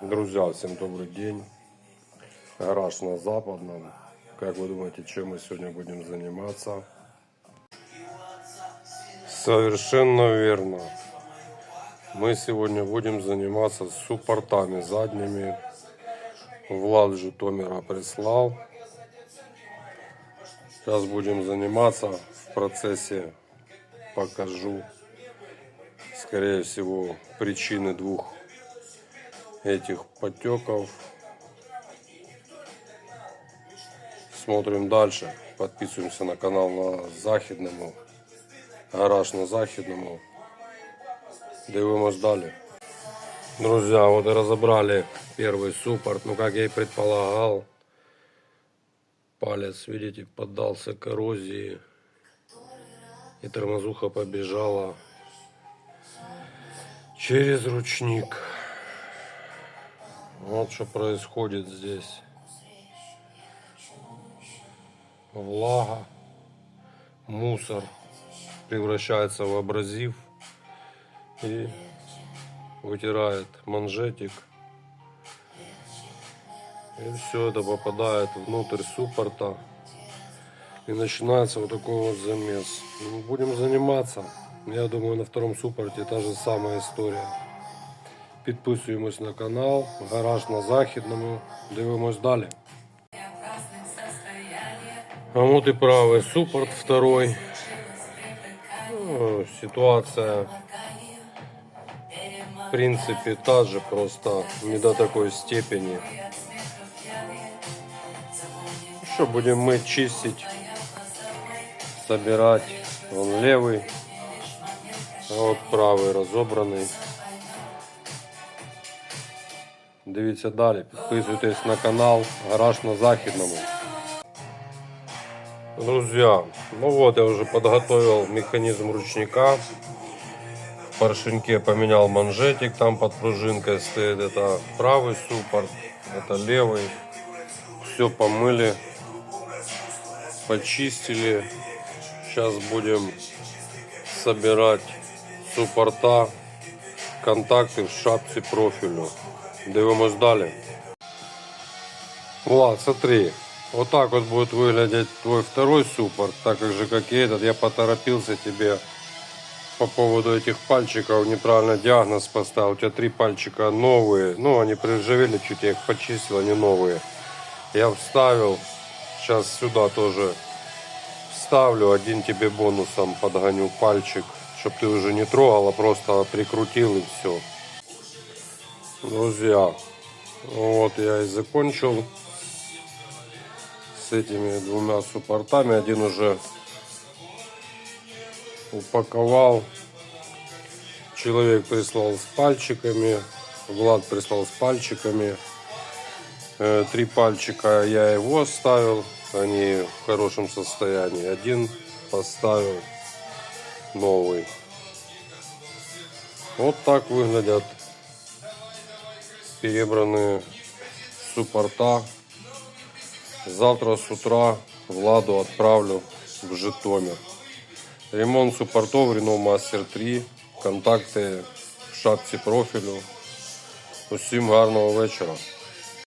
Друзья, всем добрый день. Гараж на Западном. Как вы думаете, чем мы сегодня будем заниматься? Совершенно верно. Мы сегодня будем заниматься суппортами задними. Влад Житомира прислал. Сейчас будем заниматься. В процессе покажу, скорее всего, причины двух этих потеков. Смотрим дальше. Подписываемся на канал на Західному. Гараж на Західному. Дивимось далі. Друзья, вот и разобрали первый суппорт. Ну, как я и предполагал, палец, видите, поддался коррозии. И тормозуха побежала через ручник. Вот что происходит здесь. Влага, мусор превращается в абразив и вытирает манжетик. И все это попадает внутрь суппорта. И начинается вот такой вот замес. Ну, Будем заниматься. Я думаю, на втором суппорте та же самая історія. Підписуємось на канал. Гараж на Західному. Дивимось далі. А вот и правый суппорт второй. Ну, ситуация в принципе та же, просто не до такой степени. Что будем мы чистить, собирать. Вон левый, а вот правый разобранный. Дивіться далі, підписуйтесь на канал Гараж на Західному. Друзья, ну вот я уже подготовил механизм ручника. В поршеньке поменял манжетик, там под пружинкой стоит. Это правый суппорт, это левый. Все помыли, почистили. Сейчас будем собирать суппорта, контакты в шапці профилю. Дивимось далі. Влад, смотри. Вот так вот будет выглядеть твой второй суппорт, так как же как этот. Я поторопился тебе по поводу этих пальчиков, неправильно диагноз поставил. У тебя три пальчика новые, ну они приржавели чуть, я их почистил, они новые. Я вставил, сейчас сюда тоже вставлю, один тебе бонусом подгоню пальчик, чтобы ты уже не трогал, а просто прикрутил и все. Друзья, вот я и закончил с этими двумя суппортами. Один уже упаковал. Человек прислал с пальчиками. Влад прислал с пальчиками. Э, Три пальчика я его оставил. Они в хорошем состоянии. Один поставил новый. Вот так выглядят перебранные суппорта. Завтра с утра Владу отправлю в Житомир. Ремонт суппортов Renault Master 3. Контакти в шапці профілю. Усім гарного вечора.